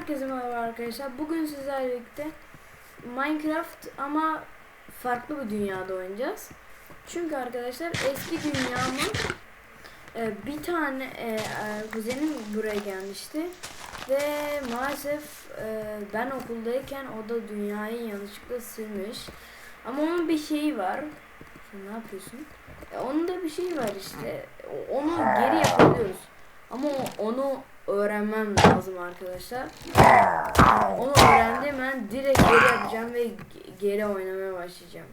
Herkese merhaba arkadaşlar. Bugün sizlerle birlikte Minecraft ama farklı bir dünyada oynayacağız. Çünkü arkadaşlar eski dünyamın e, bir tane e, e, kuzenim buraya gelmişti ve maalesef e, ben okuldayken o da dünyayı yanlışlıkla silmiş. Ama onun bir şeyi var. Sen ne yapıyorsun? E, onun da bir şeyi var işte. Onu geri yapabiliyoruz. Ama onu öğrenmem lazım arkadaşlar. Onu öğrendim ben direkt geri yapacağım ve ge- geri oynamaya başlayacağım.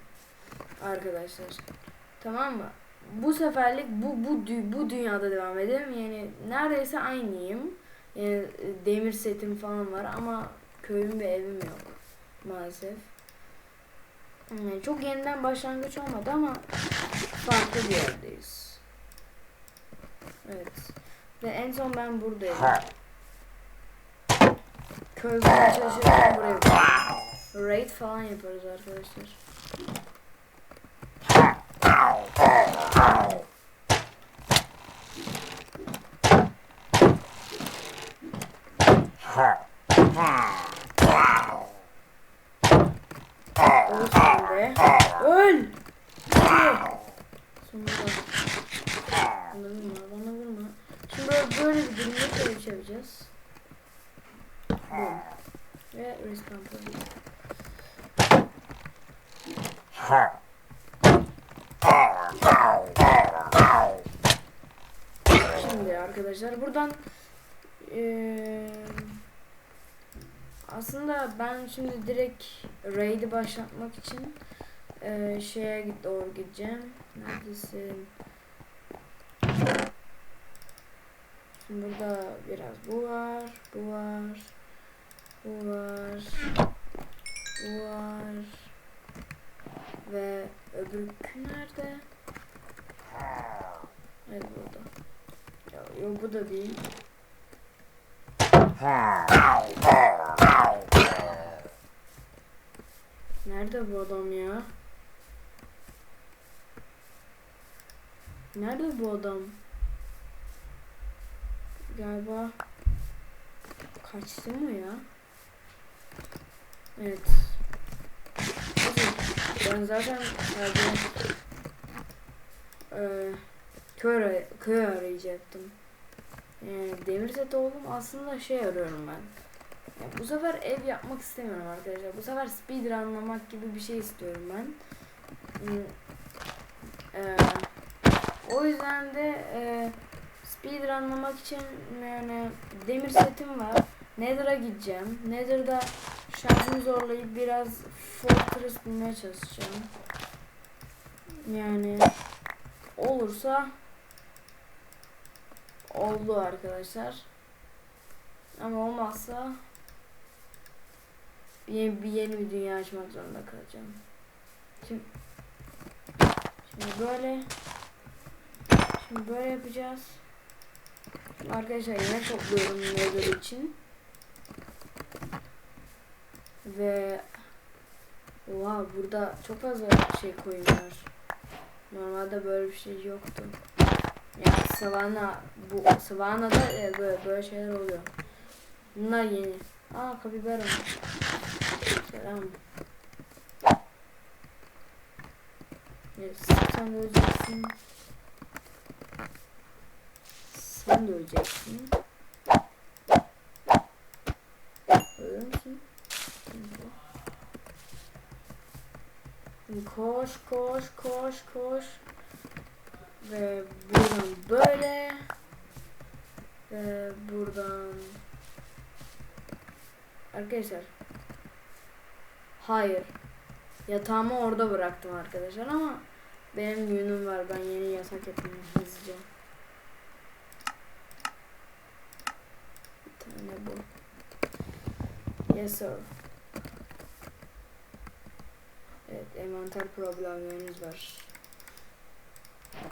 Arkadaşlar. Tamam mı? Bu seferlik bu bu bu dünyada devam edelim. Yani neredeyse aynıyım. Yani e, demir setim falan var ama köyüm ve evim yok maalesef. Yani çok yeniden başlangıç olmadı ama farklı bir yerdeyiz. Evet. Ve en son ben buradayım. Köy bulmaya çalışırken buraya. Raid falan yaparız arkadaşlar. Öl. Sonunda. Vurma. Şimdi böyle, bir durumda. Boom. Ve respawn point. Şimdi arkadaşlar buradan eee, aslında ben şimdi direkt raid'i başlatmak için eee, şeye git doğru gideceğim. Neredesin? Şimdi burada biraz bu var, bu var, bu var, bu var ve öbürkü nerede? Evet burada. Ya, yok bu da değil. Nerede bu adam ya? Nerede bu adam? Galiba kaçtı mı ya? Evet. Ben zaten sadece eee köy, ara- köy arayacaktım. Yani demir set oldum aslında şey arıyorum ben. Ya bu sefer ev yapmak istemiyorum arkadaşlar. Bu sefer speedrunlamak gibi bir şey istiyorum ben. Eee, o yüzden de eee speedrunlamak için yani demir setim var. Nether'a gideceğim. Nether'da şansımı zorlayıp biraz fortress bulmaya çalışacağım. Yani olursa oldu arkadaşlar. Ama olmazsa yeni bir yeni bir dünya açmak zorunda kalacağım. Şimdi, şimdi böyle şimdi böyle yapacağız. Arkadaşlar yine topluyorum Nether için. Ve Oha burada çok fazla şey koyuyorlar. Normalde böyle bir şey yoktu. Yani savana bu savanada e, böyle böyle şeyler oluyor. Bunlar yeni. Aa kapibara. Selam. Evet, sen öleceksin. Sen de öleceksin. Ölür müsün? Koş koş koş koş. Ve buradan böyle. Ve buradan. Arkadaşlar. Hayır. Yatağımı orada bıraktım arkadaşlar ama benim yünüm var. Ben yeni yatak yapayım hızlıca. Bir tane bu. Yes sir. Evet, envanter problemleriniz var.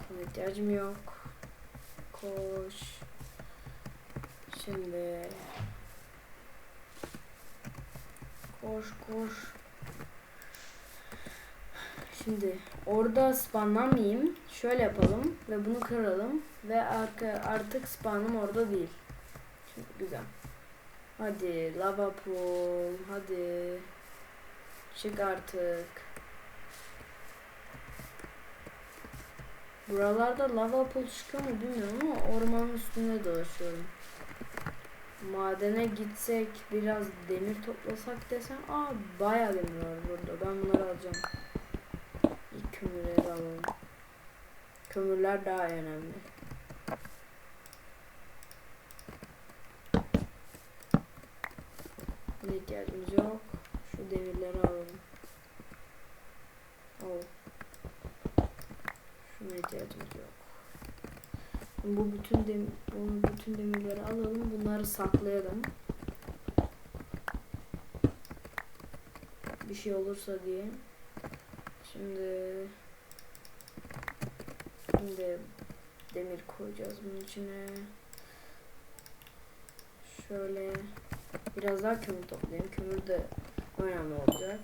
Buna ihtiyacım yok. Koş. Şimdi. Koş koş. Şimdi orada spamlamayayım. Şöyle yapalım ve bunu kıralım ve arka, artık spamım orada değil. Şimdi güzel. Hadi lava pool. Hadi. Çık artık. Buralarda lava pool çıkıyor mu bilmiyorum ama ormanın üstünde dolaşıyorum. Madene gitsek biraz demir toplasak desem aa bayağı demir var burada. Ben bunları alacağım. İlk kömürleri alalım. Kömürler daha önemli. Ne ihtiyacımız yok. Şu demirleri alalım. Oh. Şuna ihtiyacımız yok. Bu bütün dem bunu bütün demirleri alalım. Bunları saklayalım. Bir şey olursa diye. Şimdi şimdi demir koyacağız bunun içine. Şöyle biraz daha kömür toplayayım. Kömür de önemli olacak.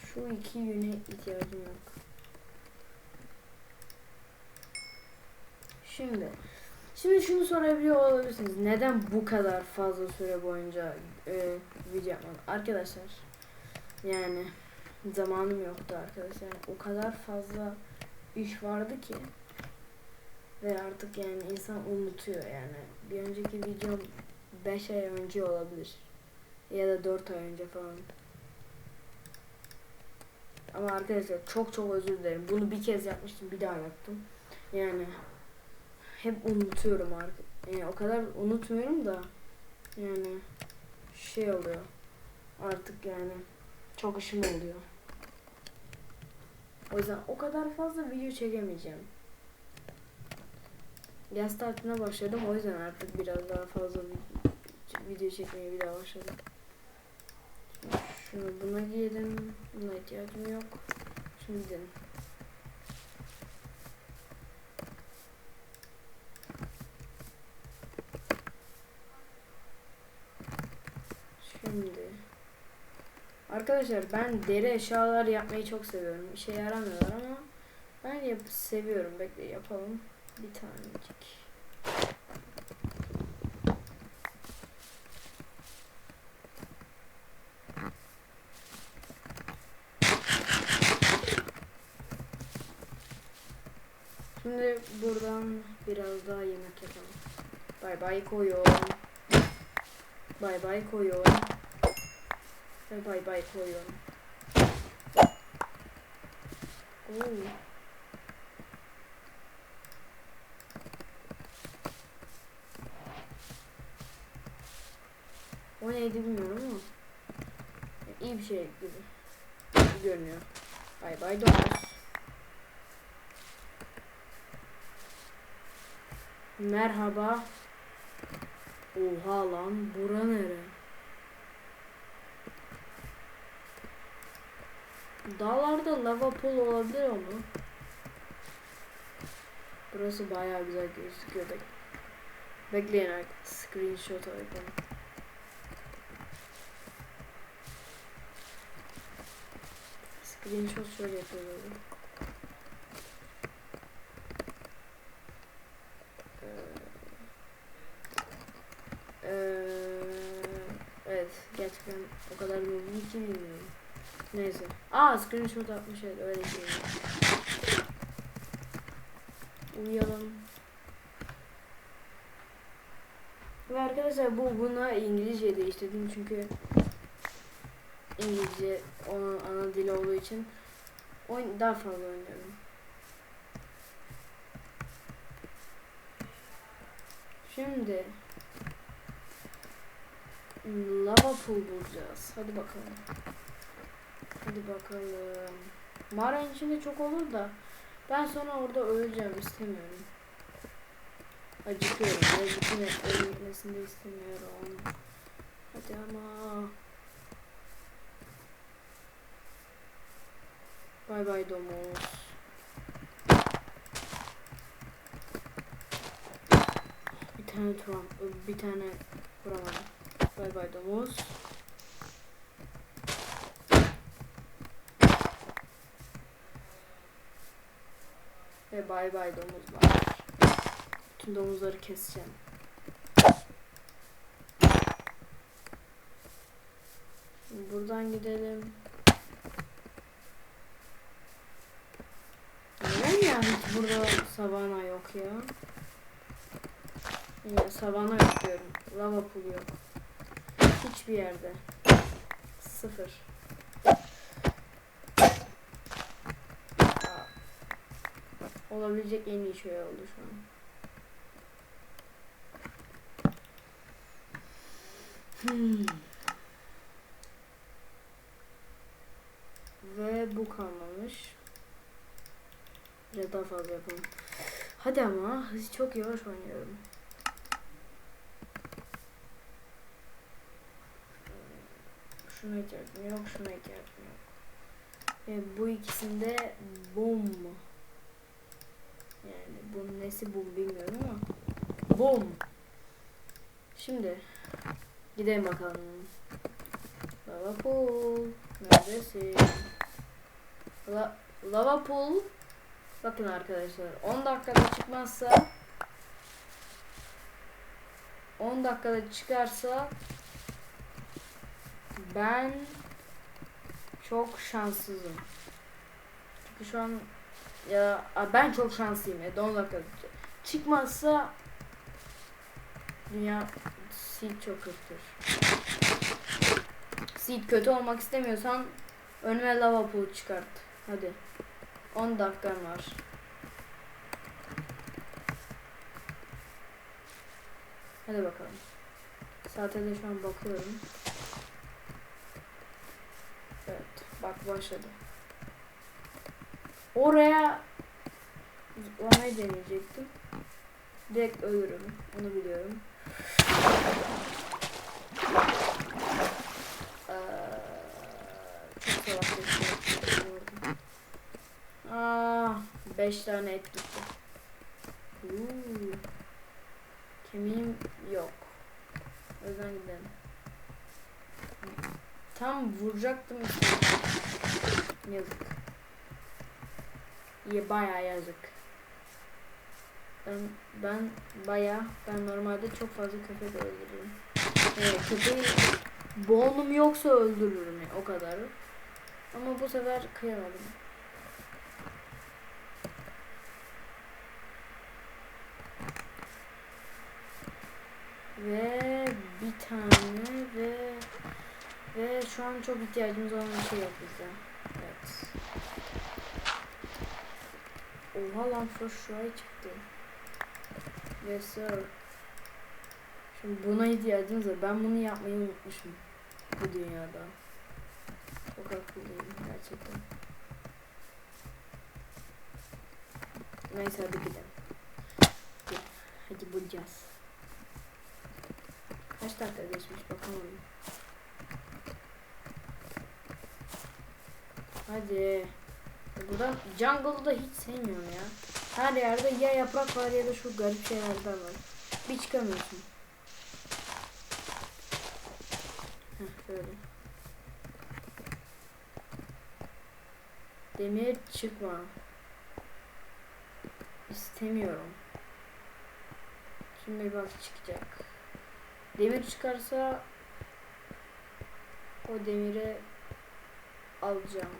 Şu iki yüne ihtiyacım yok. Şimdi Şimdi şunu sorabiliyor olabilirsiniz. Neden bu kadar fazla süre boyunca e, video yapmadım? Arkadaşlar yani zamanım yoktu arkadaşlar. O kadar fazla iş vardı ki ve artık yani insan unutuyor yani. Bir önceki videom 5 ay önce olabilir. Ya da 4 ay önce falan. Ama arkadaşlar çok çok özür dilerim. Bunu bir kez yapmıştım, bir daha yaptım. Yani hep unutuyorum artık. Yani o kadar unutmuyorum da yani şey oluyor. Artık yani çok işim oluyor. O yüzden o kadar fazla video çekemeyeceğim. Yaz tatiline başladım o yüzden artık biraz daha fazla vi- video çekmeye bir daha başladım. Şunu buna giyelim. Buna ihtiyacım yok. Şimdi gidelim. Şimdi Arkadaşlar ben deri eşyalar yapmayı çok seviyorum. İşe yaramıyorlar ama ben yap seviyorum. Bekle yapalım. Bir tanecik. Şimdi buradan biraz daha yemek yapalım. Bay bay koyun. Bay bay koyun. Ve bay bay koyun. Oo. Neydi bilmiyorum ama iyi bir şey gibi görünüyor. Bay bay domuz. Merhaba. Oha lan bura nere? Dağlarda lava pool olabilir mu? Burası bayağı güzel gözüküyor. Bek Bekleyin artık. Screenshot alalım. Screenshot şöyle yapıyorum. Ee, ee, evet gerçekten o kadar yoğun ki bilmiyorum. Neyse. Aa screenshot atmış evet öyle şey. Uyuyalım. Ve arkadaşlar bu buna İngilizce değiştirdim çünkü İngilizce onun ana dili olduğu için oyun daha fazla oynuyorum. Şimdi lava pool bulacağız. Hadi bakalım. Hadi bakalım. Mağaranın içinde çok olur da ben sonra orada öleceğim istemiyorum. Acıkıyorum. Etlerin gitmesini de istemiyorum. Hadi ama. Bay bay domuz. Bir tane turam, bir tane vuramadım. Bay bay domuz. Ve bay bay domuzlar. Bütün domuzları keseceğim. Buradan gidelim. Burada savana yok ya? Ya savana yok diyorum. Lava pool yok. Hiçbir yerde. Sıfır. Olabilecek en iyi şey oldu şu an. Hmm. Ve bu kalmamış. Biraz daha fazla yapalım. Hadi ama çok yavaş oynuyorum. Şuna ihtiyacım yok, şuna ihtiyacım yok. Ve bu ikisinde bom. Yani bunun nesi bom bilmiyorum ama bom. Şimdi gidelim bakalım. Lava pool. Neredesin? La, lava pool. Bakın arkadaşlar 10 dakikada çıkmazsa 10 dakikada çıkarsa ben çok şanssızım. Çünkü şu an ya ben çok şanslıyım ya 10 dakika çıkmazsa dünya seed çok kötüdür. Seed kötü olmak istemiyorsan önüme lava pool çıkart. Hadi. 10 dakikan var. Hadi bakalım. Saate de şu an bakıyorum. Evet. Bak başladı. Oraya zıplamayı deneyecektim. Direkt ölürüm. Onu biliyorum. Aa, 5 tane et gitti. Kemiğim yok. O yüzden gidelim. Tam vuracaktım. Yazık. İyi bayağı yazık. Ben ben bayağı ben normalde çok fazla köpek öldürürüm. Evet, köpeği boğumum yoksa öldürürüm yani, o kadar. Ama bu sefer kıyamadım. Ve bir tane ve ve şu an çok ihtiyacımız olan bir şey yok bizde. Evet. Oha lan Frost şuraya çıktı. Yes sir. Şimdi buna ihtiyacımız var. Ben bunu yapmayı unutmuşum. Bu dünyada. Çok akıllıyım gerçekten. Neyse hadi gidelim. Hadi bulacağız. Kaç dakika geçmiş bakalım. Hadi. Buradan jungle'ı da hiç sevmiyorum ya. Her yerde ya yaprak var ya da şu garip şeylerden var. Bir çıkamıyorsun. Heh, böyle. Demir çıkma. İstemiyorum. Şimdi bak çıkacak. Demir çıkarsa o demiri alacağım.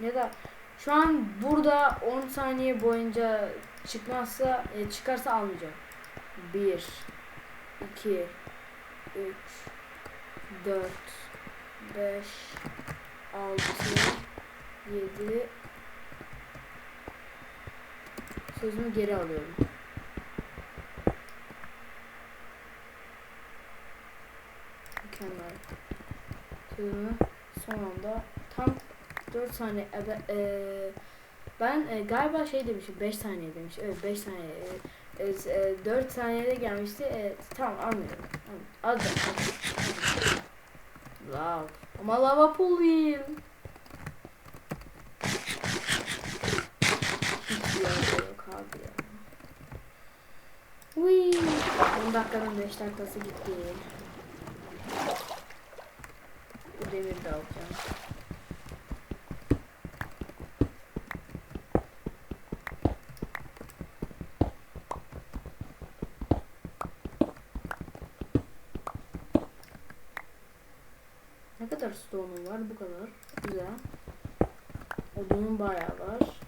Ya da şu an burada 10 saniye boyunca çıkmazsa e, çıkarsa almayacağım. 1 2 3 4 5 6 7 Sözümü geri alıyorum. Mükemmel. Sözümü son anda tam 4 saniye e, e, ben e, galiba şey demişim 5 saniye demiş. Evet 5 saniye. E, e, 4 saniyede gelmişti. E, tamam anlıyorum. Alacağım. Wow. Ama lava pool'uyum. Hiç yok abi ya. Uy. 10 dakikanın 5 dakikası gitti şu de alacağım. Ne kadar stone'um var? Bu kadar. Güzel. Odunum bayağı var.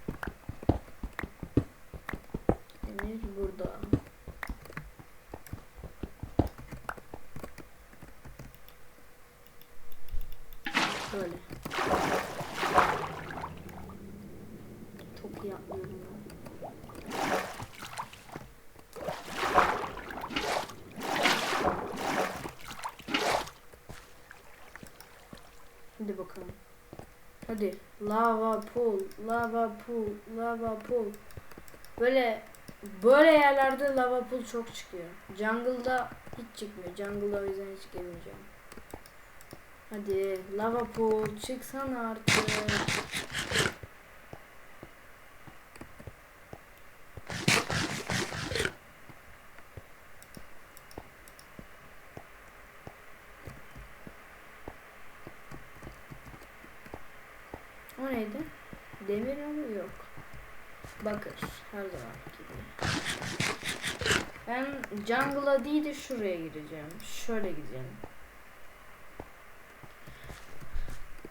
Lava pool, lava pool, lava pool. Böyle böyle yerlerde lava pool çok çıkıyor. Jungle'da hiç çıkmıyor. Jungle'da o yüzden hiç gelmeyeceğim. Hadi lava pool çıksana artık. O neydi? Demir mi? Yok. Bakır. Her zaman gibi. Ben jungle'a değil de şuraya gideceğim. Şöyle gideceğim.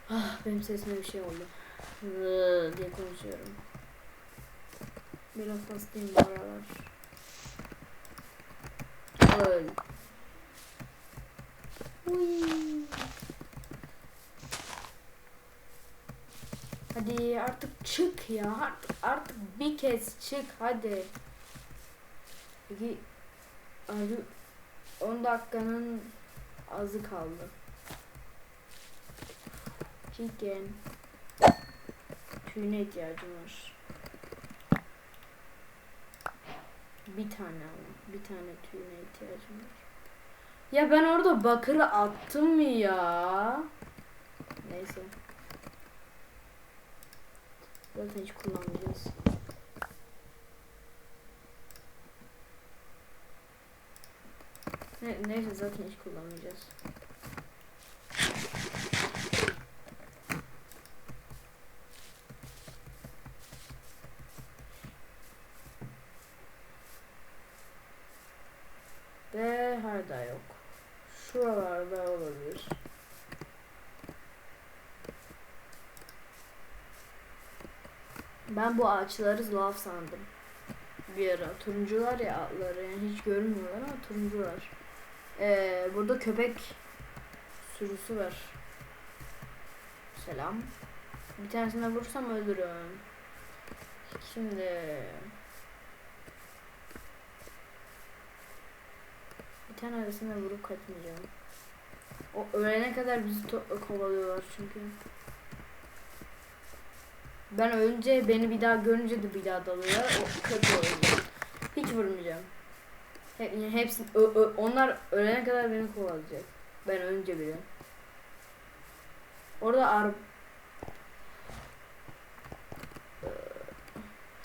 Ah benim sesime bir şey oldu. Iıı diye konuşuyorum. Biraz hastayım bu aralar. Öl. Uy. Hadi artık çık ya. Artık, artık bir kez çık hadi. Peki abi 10 dakikanın azı kaldı. Chicken. Tüyüne ihtiyacım var. Bir tane ama. Bir tane tüyüne ihtiyacım var. Ya ben orada bakırı attım mı ya? Neyse. Zaten hiç kullanmayacağız. Ne, neyse zaten hiç kullanmayacağız. Ve hala yok. Şuralarda olabilir. Ben bu ağaçları lav sandım. Bir ara. Turuncular ya atları. Yani hiç görünmüyorlar ama turuncular. Ee, burada köpek sürüsü var. Selam. Bir tanesine vursam öldürürüm. Şimdi bir tanesine vurup kaçmayacağım. O ölene kadar bizi kovalıyorlar çünkü. Ben önce beni bir daha görünce de bir daha dalıyorlar. O kötü oluyor. Hiç vurmayacağım. Hep, yani hepsi ö- ö- onlar ölene kadar beni kovalayacak. Ben önce bile. Orada ar Ee,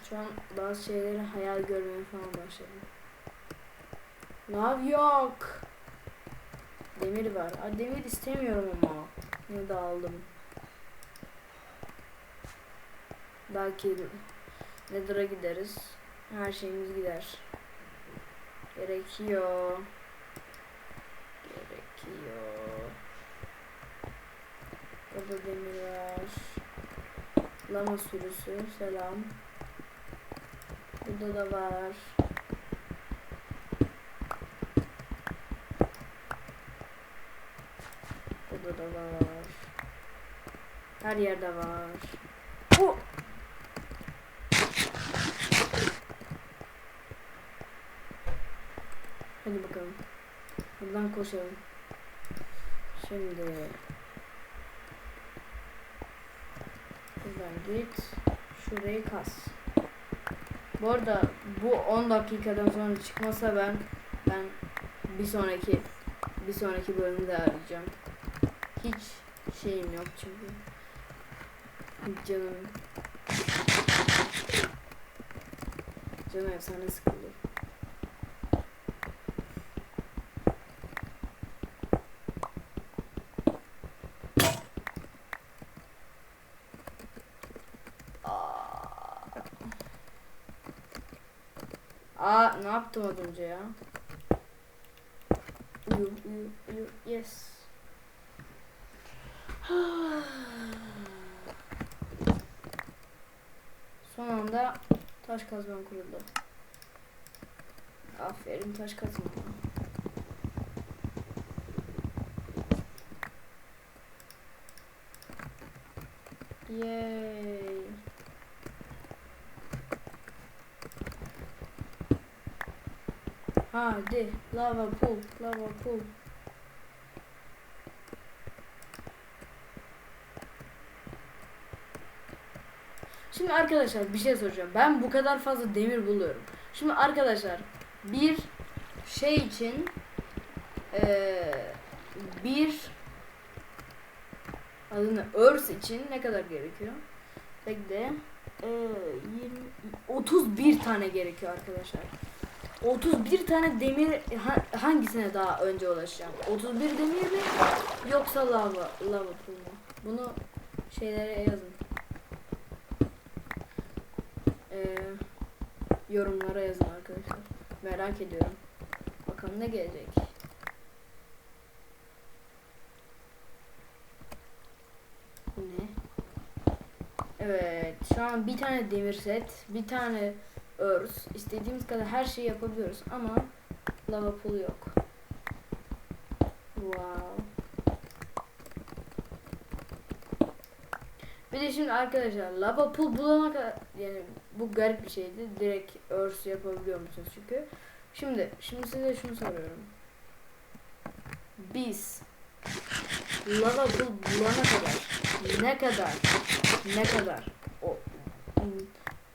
şu an bazı şeyleri hayal görmeye falan başladım. Lav yok. Demir var. Aa, demir istemiyorum ama. Yine de aldım. Belki Nether'a gideriz. Her şeyimiz gider. Gerekiyor. Gerekiyor. Burada demir var. Lama sürüsü. Selam. Burada da var. Burada da var. Her yerde var. Oh! Hadi bakalım. Buradan koşalım. Şimdi buradan git. Şurayı kas. Bu arada bu 10 dakikadan sonra çıkmasa ben ben bir sonraki bir sonraki bölümde arayacağım. Hiç şeyim yok çünkü. Canım canım efsane sıkıldı. Aa ne yaptım az önce ya? Uyu uyu uyu yes. Son anda taş kazmam kuruldu. Aferin taş kazma. Yay. Hadi lava pool, lava pool. Şimdi arkadaşlar bir şey soracağım. Ben bu kadar fazla demir buluyorum. Şimdi arkadaşlar bir şey için eee, bir adını örs için ne kadar gerekiyor? Bekle. Eee, 20, 31 tane gerekiyor arkadaşlar. 31 tane demir ha- hangisine daha önce ulaşacağım? 31 demir mi yoksa lava lava pool mu? Bunu şeylere yazın. Ee, yorumlara yazın arkadaşlar. Merak ediyorum. Bakalım ne gelecek. Ne? Evet, şu an bir tane demir set, bir tane örs, istediğimiz kadar her şeyi yapabiliyoruz ama lava pool yok. Wow. Bir de şimdi arkadaşlar lava pool bulana kadar yani bu garip bir şeydi. Direkt örs yapabiliyor musunuz çünkü. Şimdi şimdi size şunu soruyorum. Biz lava pool bulana kadar ne kadar ne kadar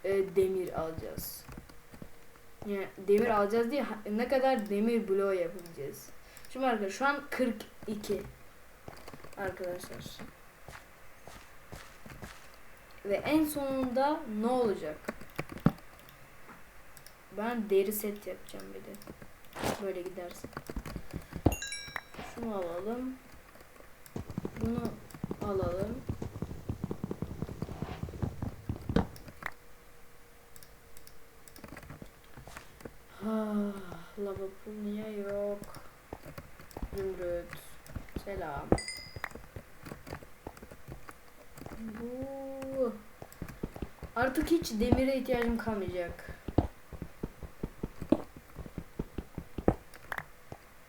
e, demir alacağız? Yani demir alacağız diye ne kadar demir bloğu yapabileceğiz? Şimdi arkadaşlar şu an 42 arkadaşlar. Ve en sonunda ne olacak? Ben deri set yapacağım bir de. Böyle gidersin. Şunu alalım. Bunu alalım. Ah, pool niye yok? Zümrüt. Selam. Bu Artık hiç demire ihtiyacım kalmayacak.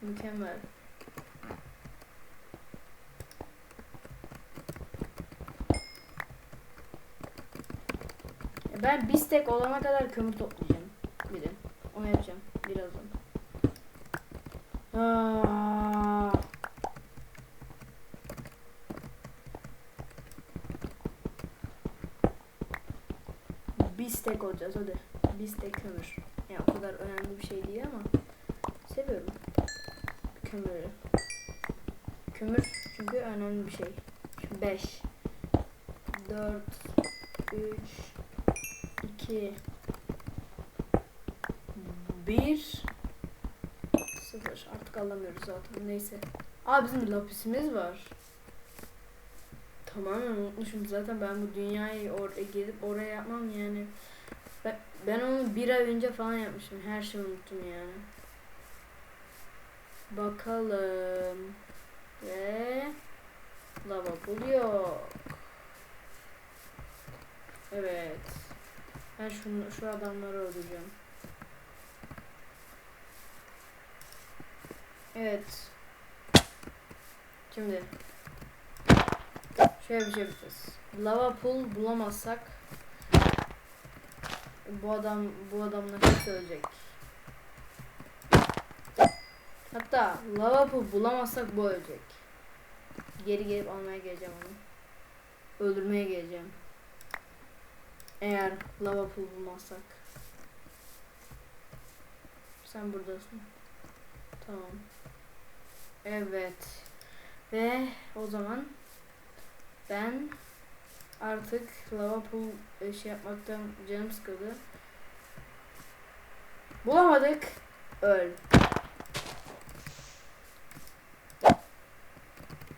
Mükemmel. Ben bir stek olana kadar kömür toplayacağım. Bir de. Onu yapacağım birazdan. Aa. Bir stek olacağız hadi. Bir stek kömür. Yani o kadar önemli bir şey değil ama seviyorum kömürü. Kömür çünkü önemli bir şey. 5 4 3 2 1 0 artık alamıyoruz zaten neyse. Aa bizim lapisimiz var. Tamamen unutmuşum zaten ben bu dünyayı oraya gelip oraya yapmam yani. Ben, ben onu bir ay önce falan yapmışım. Her şeyi unuttum yani. Bakalım. Ve lava buluyor. Evet. Ben şunu, şu adamları öldüreceğim. Evet. Şimdi şöyle bir şey yapacağız. Lava pool bulamazsak bu adam bu adamla hepsi ölecek. Hatta lava pool bulamazsak bu ölecek. Geri gelip almaya geleceğim onu. Öldürmeye geleceğim. Eğer lava pool bulmazsak. Sen buradasın. Tamam. Evet. Ve o zaman ben artık lava pool e, şey yapmaktan canım sıkıldı. Bulamadık. Öl.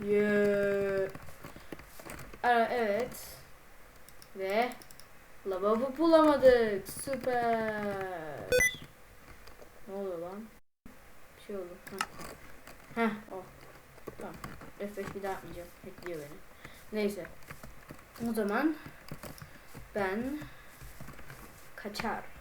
Yeah. Ara, evet. Ve lavabo bulamadık. Süper. Ne oluyor lan? Şey oldu. Heh. Heh o. Tamam. F5 bir daha yapmayacağım. Bekliyor beni. Neyse. O zaman ben kaçar.